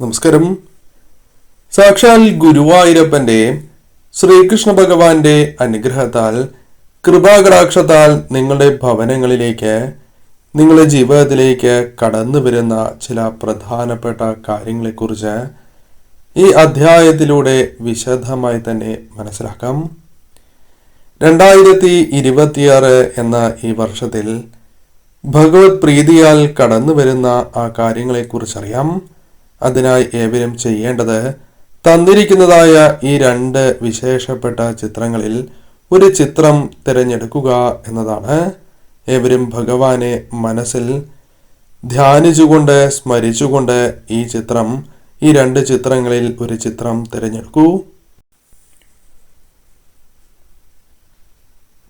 നമസ്കാരം. സാക്ഷാൽ ഗുരുവായൂരപ്പന്റെ ശ്രീകൃഷ്ണ ഭഗവാന്റെ അനുഗ്രഹത്താൽ കൃപാകടാക്ഷത്താൽ നിങ്ങളുടെ ഭവനങ്ങളിലേക്ക് നിങ്ങളുടെ ജീവിതത്തിലേക്ക് കടന്നു വരുന്ന ചില പ്രധാനപ്പെട്ട കാര്യങ്ങളെക്കുറിച്ച് ഈ അധ്യായത്തിലൂടെ വിശദമായി തന്നെ മനസ്സിലാക്കാം. രണ്ടായിരത്തി ഇരുപത്തിയാറ് എന്ന ഈ വർഷത്തിൽ ഭഗവത് പ്രീതിയാൽ കടന്നു വരുന്ന ആ കാര്യങ്ങളെക്കുറിച്ചറിയാം. അതിനായി ഏവരും ചെയ്യേണ്ടത് തന്നിരിക്കുന്നതായ ഈ രണ്ട് വിശേഷപ്പെട്ട ചിത്രങ്ങളിൽ ഒരു ചിത്രം തിരഞ്ഞെടുക്കുക എന്നതാണ്. ഏവരും ഭഗവാനെ മനസ്സിൽ ധ്യാനിച്ചുകൊണ്ട് സ്മരിച്ചുകൊണ്ട് ഈ ചിത്രം ഈ രണ്ട് ചിത്രങ്ങളിൽ ഒരു ചിത്രം തിരഞ്ഞെടുക്കൂ.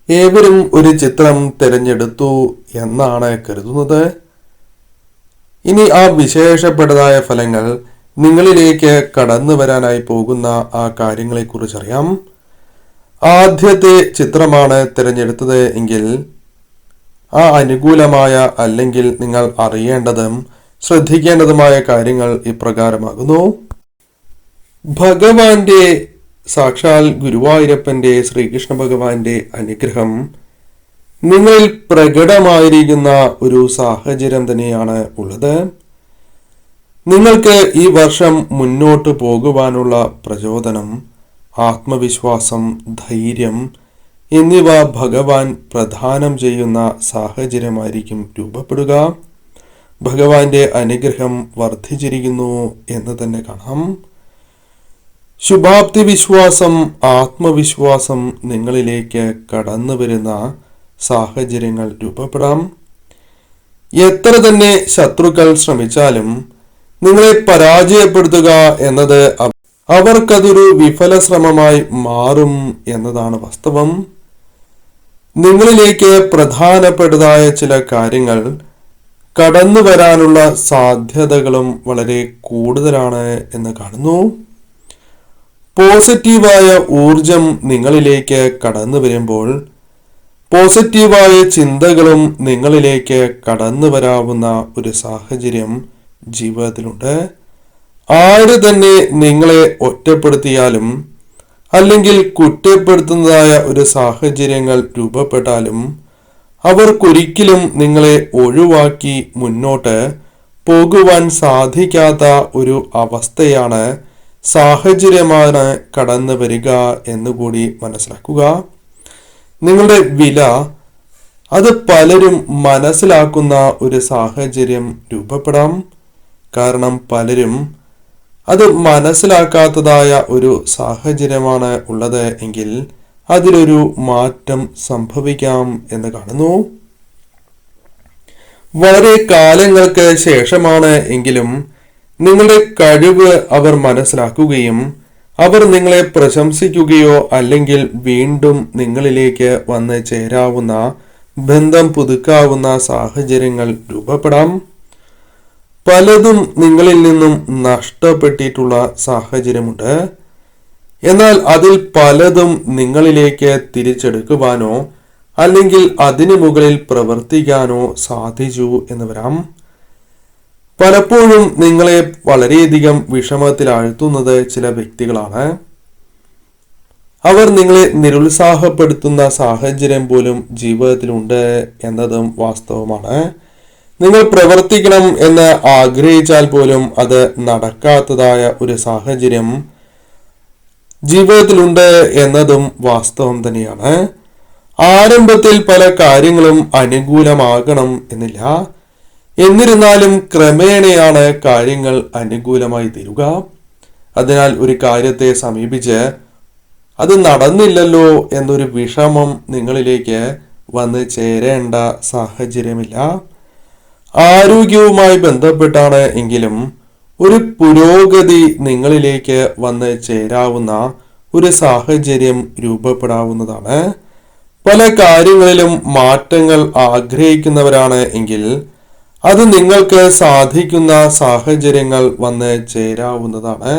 ഏവരും ഒരു ചിത്രം തിരഞ്ഞെടുത്തു എന്നാണ് കരുതുന്നത്. ഇനി ആ വിശേഷപ്പെട്ടതായ ഫലങ്ങൾ നിങ്ങളിലേക്ക് കടന്നു വരാനായി പോകുന്ന ആ കാര്യങ്ങളെക്കുറിച്ചറിയാം. ആദ്യത്തെ ചിത്രമാണ് തിരഞ്ഞെടുത്തത് എങ്കിൽ ആ അനുകൂലമായ അല്ലെങ്കിൽ നിങ്ങൾ അറിയേണ്ടതും ശ്രദ്ധിക്കേണ്ടതുമായ കാര്യങ്ങൾ ഇപ്രകാരമാകുന്നു. ഭഗവാന്റെ സാക്ഷാൽ ഗുരുവായൂരപ്പന്റെ ശ്രീകൃഷ്ണ ഭഗവാന്റെ അനുഗ്രഹം നിങ്ങളിൽ പ്രകടമായിരിക്കുന്ന ഒരു സാഹചര്യം തന്നെയാണ് ഉള്ളത്. നിങ്ങൾക്ക് ഈ വർഷം മുന്നോട്ട് പോകുവാനുള്ള പ്രചോദനം ആത്മവിശ്വാസം ധൈര്യം എന്നിവ ഭഗവാൻ പ്രദാനം ചെയ്യുന്ന സാഹചര്യമായിരിക്കും രൂപപ്പെടുക. ഭഗവാന്റെ അനുഗ്രഹം വർദ്ധിച്ചിരിക്കുന്നു എന്ന് തന്നെ കാണാം. ശുഭാപ്തി വിശ്വാസം ആത്മവിശ്വാസം നിങ്ങളിലേക്ക് കടന്നു വരുന്ന സാഹചര്യങ്ങൾ രൂപപ്പെടാം. എത്ര തന്നെ ശത്രുക്കൾ ശ്രമിച്ചാലും നിങ്ങളെ പരാജയപ്പെടുത്തുക എന്നത് അവർക്കതൊരു വിഫല ശ്രമമായി മാറും എന്നതാണ് വാസ്തവം. നിങ്ങളിലേക്ക് പ്രധാനപ്പെട്ടതായ ചില കാര്യങ്ങൾ കടന്നു വരാനുള്ള സാധ്യതകളും വളരെ കൂടുതലാണ് എന്ന് കാണുന്നു. പോസിറ്റീവായ ഊർജം നിങ്ങളിലേക്ക് കടന്നു വരുമ്പോൾ പോസിറ്റീവായ ചിന്തകളും നിങ്ങളിലേക്ക് കടന്നു വരാവുന്ന ഒരു സാഹചര്യം ജീവിതത്തിലുണ്ട്. ആര് തന്നെ നിങ്ങളെ ഒറ്റപ്പെടുത്തിയാലും അല്ലെങ്കിൽ കുറ്റപ്പെടുത്തുന്നതായ ഒരു സാഹചര്യങ്ങൾ രൂപപ്പെട്ടാലും അവർക്കൊരിക്കലും നിങ്ങളെ ഒഴിവാക്കി മുന്നോട്ട് പോകുവാൻ സാധിക്കാത്ത ഒരു അവസ്ഥയാണ് സാഹചര്യമാണ് കടന്നു വരിക എന്നുകൂടി മനസ്സിലാക്കുക. നിങ്ങളുടെ വില അത് പലരും മനസ്സിലാക്കുന്ന ഒരു സാഹചര്യം രൂപപ്പെടാം. കാരണം പലരും അത് മനസ്സിലാക്കാത്തതായ ഒരു സാഹചര്യമാണ് ഉള്ളത് എങ്കിൽ അതിലൊരു മാറ്റം സംഭവിക്കാം എന്ന് കാണുന്നു. വളരെ കാലങ്ങൾക്ക് ശേഷമാണ് എങ്കിലും നിങ്ങളുടെ കഴിവ് അവർ മനസ്സിലാക്കുകയും അവർ നിങ്ങളെ പ്രശംസിക്കുകയോ അല്ലെങ്കിൽ വീണ്ടും നിങ്ങളിലേക്ക് വന്ന് ചേരാവുന്ന ബന്ധം പുതുക്കാവുന്ന സാഹചര്യങ്ങൾ രൂപപ്പെടാം. പലതും നിങ്ങളിൽ നിന്നും നഷ്ടപ്പെട്ടിട്ടുള്ള സാഹചര്യമുണ്ട്. എന്നാൽ അതിൽ പലതും നിങ്ങളിലേക്ക് തിരിച്ചെടുക്കുവാനോ അല്ലെങ്കിൽ അതിനു മുകളിൽ പ്രവർത്തിക്കാനോ സാധിച്ചു എന്ന് വരാം. പലപ്പോഴും നിങ്ങളെ വളരെയധികം വിഷമത്തിലാഴ്ത്തുന്നത് ചില വ്യക്തികളാണ്. അവർ നിങ്ങളെ നിരുത്സാഹപ്പെടുത്തുന്ന സാഹചര്യം പോലും ജീവിതത്തിലുണ്ട് എന്നതും വാസ്തവമാണ്. നിങ്ങൾ പ്രവർത്തിക്കണം എന്ന് ആഗ്രഹിച്ചാൽ പോലും അത് നടക്കാത്തതായ ഒരു സാഹചര്യം ജീവിതത്തിലുണ്ട് എന്നതും വാസ്തവം തന്നെയാണ്. ആരംഭത്തിൽ പല കാര്യങ്ങളും അനുകൂലമാകണം എന്നില്ല. എന്നിരുന്നാലും ക്രമേണയാണ് കാര്യങ്ങൾ അനുകൂലമായി തീരുക. അതിനാൽ ഒരു കാര്യത്തെ സമീപിച്ച് അത് നടന്നില്ലല്ലോ എന്നൊരു വിഷമം നിങ്ങളിലേക്ക് വന്ന് ചേരേണ്ട സാഹചര്യമില്ല. ആരോഗ്യവുമായി ബന്ധപ്പെട്ടാണ് എങ്കിലും ഒരു പുരോഗതി നിങ്ങളിലേക്ക് വന്ന് ചേരാവുന്ന ഒരു സാഹചര്യം രൂപപ്പെടാവുന്നതാണ്. പല കാര്യങ്ങളിലും മാറ്റങ്ങൾ ആഗ്രഹിക്കുന്നവരാണ് എങ്കിൽ അത് നിങ്ങൾക്ക് സാധിക്കുന്ന സാഹചര്യങ്ങൾ വന്ന് ചേരാവുന്നതാണ്.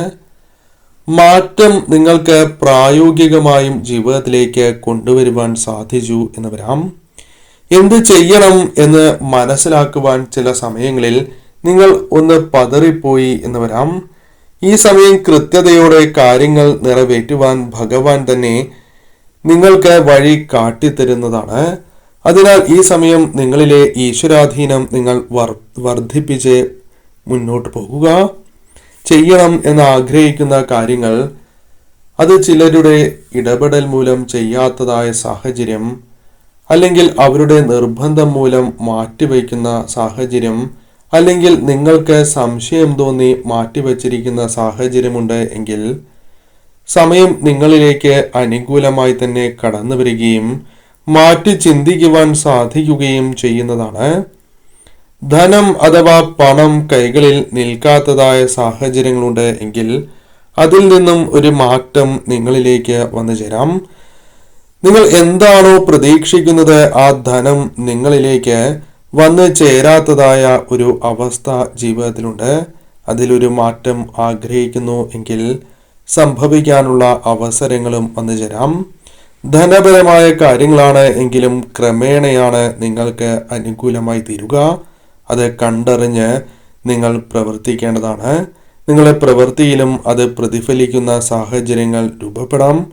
മാറ്റം നിങ്ങൾക്ക് പ്രായോഗികമായും ജീവിതത്തിലേക്ക് കൊണ്ടുവരുവാൻ സാധിച്ചു എന്ന് വരാം എന്ത് ചെയ്യണം എന്ന് മനസ്സിലാക്കുവാൻ ചില സമയങ്ങളിൽ നിങ്ങൾ ഒന്ന് പതറിപ്പോയി എന്ന് വരാം ഈ സമയം കൃത്യതയോടെ കാര്യങ്ങൾ നിറവേറ്റുവാൻ ഭഗവാൻ തന്നെ നിങ്ങൾക്ക് വഴി കാട്ടിത്തരുന്നതാണ്. അതിനാൽ ഈ സമയം നിങ്ങളിലെ ഈശ്വരാധീനം നിങ്ങൾ വർ- വർദ്ധിപ്പിച്ച് മുന്നോട്ട് പോകുക. ചെയ്യണം എന്ന് ആഗ്രഹിക്കുന്ന കാര്യങ്ങൾ അത് ചിലരുടെ ഇടപെടൽ മൂലം ചെയ്യാത്തതായ സാഹചര്യം അല്ലെങ്കിൽ അവരുടെ നിർബന്ധം മൂലം മാറ്റിവെക്കുന്ന സാഹചര്യം അല്ലെങ്കിൽ നിങ്ങൾക്ക് സംശയം തോന്നി മാറ്റിവെച്ചിരിക്കുന്ന സാഹചര്യമുണ്ട് എങ്കിൽ സമയം നിങ്ങളിലേക്ക് അനുകൂലമായി തന്നെ കടന്നു വരികയും മാറ്റി ചിന്തിക്കുവാൻ സാധിക്കുകയും ചെയ്യുന്നതാണ്. ധനം അഥവാ പണം കൈകളിൽ നിൽക്കാത്തതായ സാഹചര്യങ്ങളുണ്ട് എങ്കിൽ അതിൽ നിന്നും ഒരു മാറ്റം നിങ്ങളിലേക്ക് വന്നു ചേരാം. നിങ്ങൾ എന്താണോ പ്രതീക്ഷിക്കുന്നത് ആ ധനം നിങ്ങളിലേക്ക് വന്നു ചേരാത്തതായ ഒരു അവസ്ഥ ജീവിതത്തിലുണ്ട്. അതിലൊരു മാറ്റം ആഗ്രഹിക്കുന്നു എങ്കിൽ സംഭവിക്കാനുള്ള അവസരങ്ങളും വന്നു ചേരാം. ധനപരമായ കാര്യങ്ങളാണ് എങ്കിലും ക്രമേണയാണ് നിങ്ങൾക്ക് അനുകൂലമായി തീരുക. അത് കണ്ടറിഞ്ഞ് നിങ്ങൾ പ്രവർത്തിക്കേണ്ടതാണ്. നിങ്ങളുടെ പ്രവൃത്തിയിലും അത് പ്രതിഫലിക്കുന്ന സാഹചര്യങ്ങൾ രൂപപ്പെടാം.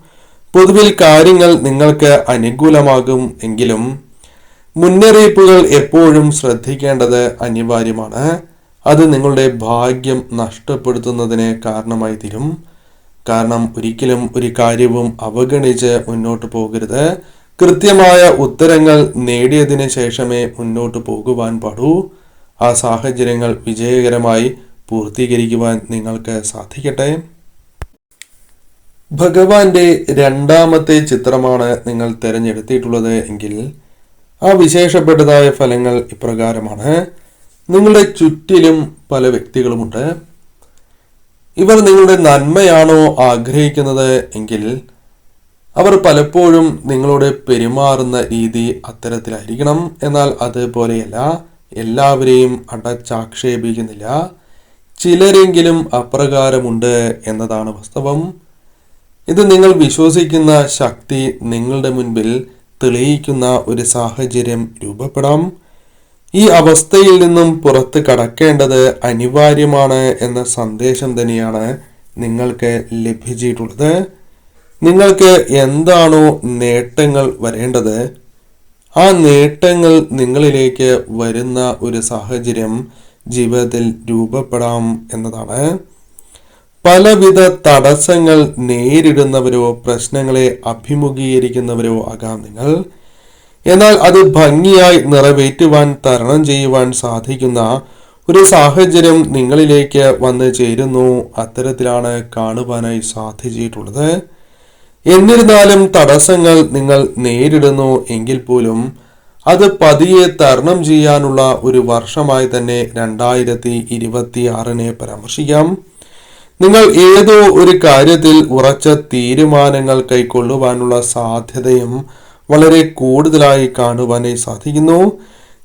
പൊതുവിൽ കാര്യങ്ങൾ നിങ്ങൾക്ക് അനുകൂലമാകും എങ്കിലും മുന്നറിയിപ്പുകൾ എപ്പോഴും ശ്രദ്ധിക്കേണ്ടത് അനിവാര്യമാണ്. അത് നിങ്ങളുടെ ഭാഗ്യം നഷ്ടപ്പെടുത്തുന്നതിന് കാരണമായി തീരും കാരണം ഒരിക്കലും ഒരു കാര്യവും അവഗണിച്ച് മുന്നോട്ട് പോകരുത്. കൃത്യമായ ഉത്തരങ്ങൾ നേടിയതിന് ശേഷമേ മുന്നോട്ട് പോകുവാൻ പാടൂ. ആ സാഹചര്യങ്ങൾ വിജയകരമായി പൂർത്തീകരിക്കുവാൻ നിങ്ങൾക്ക് സാധിക്കട്ടെ. ഭഗവാന്റെ രണ്ടാമത്തെ ചിത്രമാണ് നിങ്ങൾ തിരഞ്ഞെടുത്തിട്ടുള്ളത് എങ്കിൽ ആ വിശേഷപ്പെട്ടതായ ഫലങ്ങൾ ഇപ്രകാരമാണ്. നിങ്ങളുടെ ചുറ്റിലും പല വ്യക്തികളുമുണ്ട്. ഇവർ നിങ്ങളുടെ നന്മയാണോ ആഗ്രഹിക്കുന്നത് എങ്കിൽ അവർ പലപ്പോഴും നിങ്ങളോട് പെരുമാറുന്ന രീതി അത്തരത്തിലായിരിക്കണം. എന്നാൽ അതുപോലെയല്ല എല്ലാവരെയും അടച്ചാക്ഷേപിക്കുന്നില്ല. ചിലരെങ്കിലും അപ്രകാരമുണ്ട് എന്നതാണ് വാസ്തവം. ഇത് നിങ്ങൾ വിശ്വസിക്കുന്ന ശക്തി നിങ്ങളുടെ മുൻപിൽ തെളിയിക്കുന്ന ഒരു സാഹചര്യം രൂപപ്പെടാം. ഈ അവസ്ഥയിൽ നിന്നും പുറത്ത് കടക്കേണ്ടത് അനിവാര്യമാണ് എന്ന സന്ദേശം തന്നെയാണ് നിങ്ങൾക്ക് ലഭിച്ചിട്ടുള്ളത്. നിങ്ങൾക്ക് എന്താണോ നേട്ടങ്ങൾ വരേണ്ടത് ആ നേട്ടങ്ങൾ നിങ്ങളിലേക്ക് വരുന്ന ഒരു സാഹചര്യം ജീവിതത്തിൽ രൂപപ്പെടാം എന്നതാണ്. പലവിധ തടസ്സങ്ങൾ നേരിടുന്നവരോ പ്രശ്നങ്ങളെ അഭിമുഖീകരിക്കുന്നവരോ ആകാം നിങ്ങൾ. എന്നാൽ അത് ഭംഗിയായി നിറവേറ്റുവാൻ തരണം ചെയ്യുവാൻ സാധിക്കുന്ന ഒരു സാഹചര്യം നിങ്ങളിലേക്ക് വന്ന് ചേരുന്നു. അത്തരത്തിലാണ് കാണുവാനായി സാധിച്ചിട്ടുള്ളത്. എന്നിരുന്നാലും തടസ്സങ്ങൾ നിങ്ങൾ നേരിടുന്നു എങ്കിൽ പോലും അത് പതിയെ തരണം ചെയ്യാനുള്ള ഒരു വർഷമായി തന്നെ രണ്ടായിരത്തി ഇരുപത്തി ആറിനെ പരാമർശിക്കാം. നിങ്ങൾ ഏതോ ഒരു കാര്യത്തിൽ ഉറച്ച തീരുമാനങ്ങൾ കൈക്കൊള്ളുവാനുള്ള സാധ്യതയും വളരെ കൂടുതലായി കാണുവാനായി സാധിക്കുന്നു.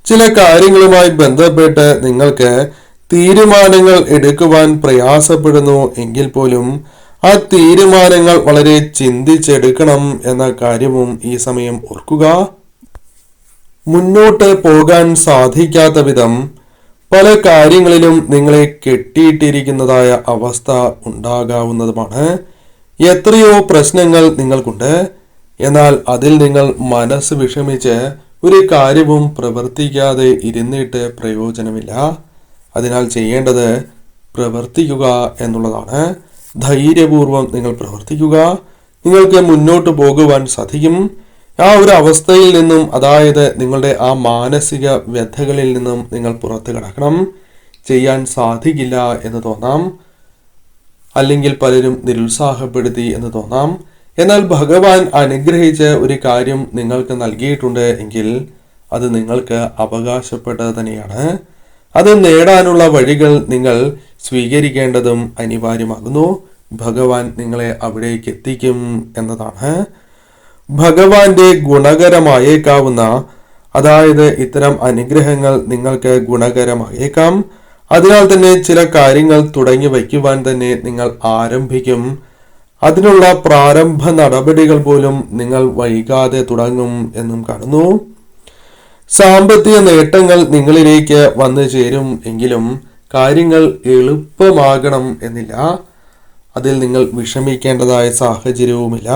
ചില കാര്യങ്ങളുമായി ബന്ധപ്പെട്ട് നിങ്ങൾക്ക് തീരുമാനങ്ങൾ എടുക്കുവാൻ പ്രയാസപ്പെടുന്നു എങ്കിൽ പോലും ആ തീരുമാനങ്ങൾ വളരെ ചിന്തിച്ചെടുക്കണം എന്ന കാര്യവും ഈ സമയം ഓർക്കുക. മുന്നോട്ട് പോകാൻ സാധിക്കാത്ത വിധം പല കാര്യങ്ങളിലും നിങ്ങളെ കെട്ടിയിട്ടിരിക്കുന്നതായ അവസ്ഥ ഉണ്ടാകാവുന്നതുമാണ്. എത്രയോ പ്രശ്നങ്ങൾ നിങ്ങൾക്കുണ്ട്. എന്നാൽ അതിൽ നിങ്ങൾ മനസ്സ് വിഷമിച്ച് ഒരു കാര്യവും പ്രവർത്തിക്കാതെ ഇരുന്നിട്ട് പ്രയോജനമില്ല. അതിനാൽ ചെയ്യേണ്ടത് പ്രവർത്തിക്കുക എന്നുള്ളതാണ്. ധൈര്യപൂർവം നിങ്ങൾ പ്രവർത്തിക്കുക. നിങ്ങൾക്ക് മുന്നോട്ട് പോകുവാൻ സാധിക്കും. ആ ഒരു അവസ്ഥയിൽ നിന്നും അതായത് നിങ്ങളുടെ ആ മാനസിക വ്യഥകളിൽ നിന്നും നിങ്ങൾ പുറത്തു കിടക്കണം. ചെയ്യാൻ സാധിക്കില്ല എന്ന് തോന്നാം. അല്ലെങ്കിൽ പലരും നിരുത്സാഹപ്പെടുത്തി എന്ന് തോന്നാം. എന്നാൽ ഭഗവാൻ അനുഗ്രഹിച്ച് ഒരു കാര്യം നിങ്ങൾക്ക് നൽകിയിട്ടുണ്ട് എങ്കിൽ അത് നിങ്ങൾക്ക് അവകാശപ്പെട്ടത് തന്നെയാണ്. അത് നേടാനുള്ള വഴികൾ നിങ്ങൾ സ്വീകരിക്കേണ്ടതും അനിവാര്യമാകുന്നു. ഭഗവാൻ നിങ്ങളെ അവിടേക്ക് എത്തിക്കും എന്നതാണ്. ഭഗവാന്റെ ഗുണകരമായേക്കാവുന്ന അതായത് ഇത്തരം അനുഗ്രഹങ്ങൾ നിങ്ങൾക്ക് ഗുണകരമായേക്കാം. അതിനാൽ തന്നെ ചില കാര്യങ്ങൾ തുടങ്ങി വയ്ക്കുവാൻ തന്നെ നിങ്ങൾ ആരംഭിക്കും. അതിനുള്ള പ്രാരംഭ നടപടികൾ പോലും നിങ്ങൾ വൈകാതെ തുടങ്ങും എന്നും കാണുന്നു. സാമ്പത്തിക നേട്ടങ്ങൾ നിങ്ങളിലേക്ക് വന്നു ചേരും എങ്കിലും കാര്യങ്ങൾ എളുപ്പമാകണം എന്നില്ല. അതിൽ നിങ്ങൾ വിഷമിക്കേണ്ടതായ സാഹചര്യവുമില്ല.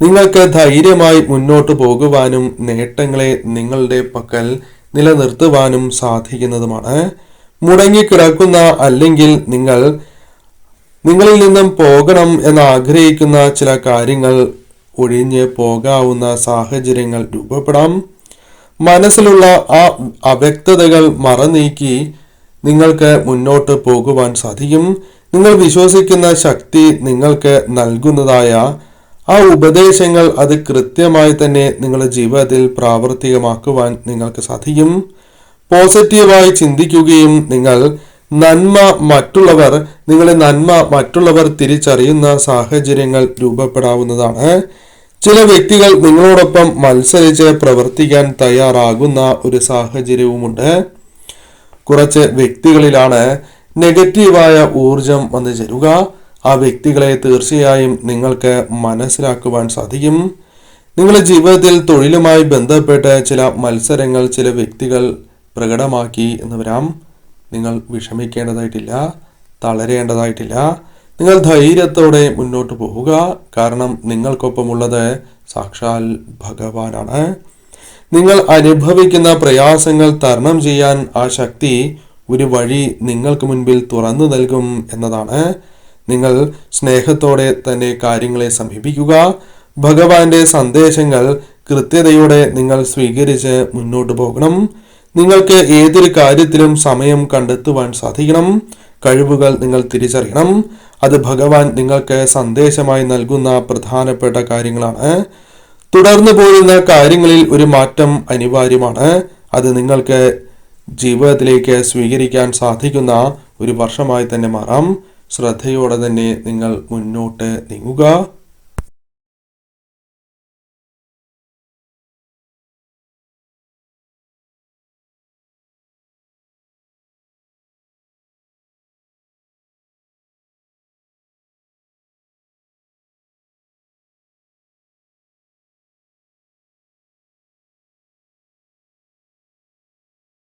നിങ്ങൾക്ക് ധൈര്യമായി മുന്നോട്ട് പോകുവാനും നേട്ടങ്ങളെ നിങ്ങളുടെ പക്കൽ നിലനിർത്തുവാനും സാധിക്കുന്നതുമാണ്. മുടങ്ങിക്കിടക്കുന്ന അല്ലെങ്കിൽ നിങ്ങൾ നിങ്ങളിൽ നിന്നും പോകണം എന്ന് ആഗ്രഹിക്കുന്ന ചില കാര്യങ്ങൾ ഒഴിഞ്ഞ് പോകാവുന്ന സാഹചര്യങ്ങൾ രൂപപ്പെടാം. മനസ്സിലുള്ള ആ അവ്യക്തതകൾ മറനീക്കി നിങ്ങൾക്ക് മുന്നോട്ട് പോകുവാൻ സാധിക്കും. നിങ്ങൾ വിശ്വസിക്കുന്ന ശക്തി നിങ്ങൾക്ക് നൽകുന്നതായ ആ ഉപദേശങ്ങൾ അത് കൃത്യമായി തന്നെ നിങ്ങളുടെ ജീവിതത്തിൽ പ്രാവർത്തികമാക്കുവാൻ നിങ്ങൾക്ക് സാധിക്കും. പോസിറ്റീവായി ചിന്തിക്കുകയും നിങ്ങൾ നന്മ മറ്റുള്ളവർ നിങ്ങളെ നന്മ മറ്റുള്ളവർ തിരിച്ചറിയുന്ന സാഹചര്യങ്ങൾ രൂപപ്പെടാവുന്നതാണ്. ചില വ്യക്തികൾ നിങ്ങളോടൊപ്പം മത്സരിച്ച് പ്രവർത്തിക്കാൻ തയ്യാറാകുന്ന ഒരു സാഹചര്യവുമുണ്ട്. കുറച്ച് വ്യക്തികളിലാണ് നെഗറ്റീവായ ഊർജം വന്നു ചേരുക. ആ വ്യക്തികളെ തീർച്ചയായും നിങ്ങൾക്ക് മനസ്സിലാക്കുവാൻ സാധിക്കും. നിങ്ങളുടെ ജീവിതത്തിൽ തൊഴിലുമായി ബന്ധപ്പെട്ട് ചില മത്സരങ്ങൾ ചില വ്യക്തികൾ പ്രകടമാക്കി എന്ന് വരാം. നിങ്ങൾ വിഷമിക്കേണ്ടതായിട്ടില്ല തളരേണ്ടതായിട്ടില്ല. നിങ്ങൾ ധൈര്യത്തോടെ മുന്നോട്ട് പോവുക. കാരണം നിങ്ങൾക്കൊപ്പമുള്ളത് സാക്ഷാൽ ഭഗവാനാണ്. നിങ്ങൾ അനുഭവിക്കുന്ന പ്രയാസങ്ങൾ തരണം ചെയ്യാൻ ആ ശക്തി ഒരു വഴി നിങ്ങൾക്ക് മുൻപിൽ തുറന്നു നൽകും എന്നതാണ്. നിങ്ങൾ സ്നേഹത്തോടെ തന്നെ കാര്യങ്ങളെ സമീപിക്കുക. ഭഗവാന്റെ സന്ദേശങ്ങൾ കൃത്യതയോടെ നിങ്ങൾ സ്വീകരിച്ച് മുന്നോട്ട് പോകണം. നിങ്ങൾക്ക് ഏതൊരു കാര്യത്തിലും സമയം കണ്ടെത്തുവാൻ സാധിക്കണം. കഴിവുകൾ നിങ്ങൾ തിരിച്ചറിയണം. അത് ഭഗവാൻ നിങ്ങൾക്ക് സന്ദേശമായി നൽകുന്ന പ്രധാനപ്പെട്ട കാര്യങ്ങളാണ്. തുടർന്നു പോരുന്ന കാര്യങ്ങളിൽ ഒരു മാറ്റം അനിവാര്യമാണ്. അത് നിങ്ങൾക്ക് ജീവിതത്തിലേക്ക് സ്വീകരിക്കാൻ സാധിക്കുന്ന ഒരു വർഷമായി തന്നെ മാറാം. ശ്രദ്ധയോടെ തന്നെ നിങ്ങൾ മുന്നോട്ട് നീങ്ങുക.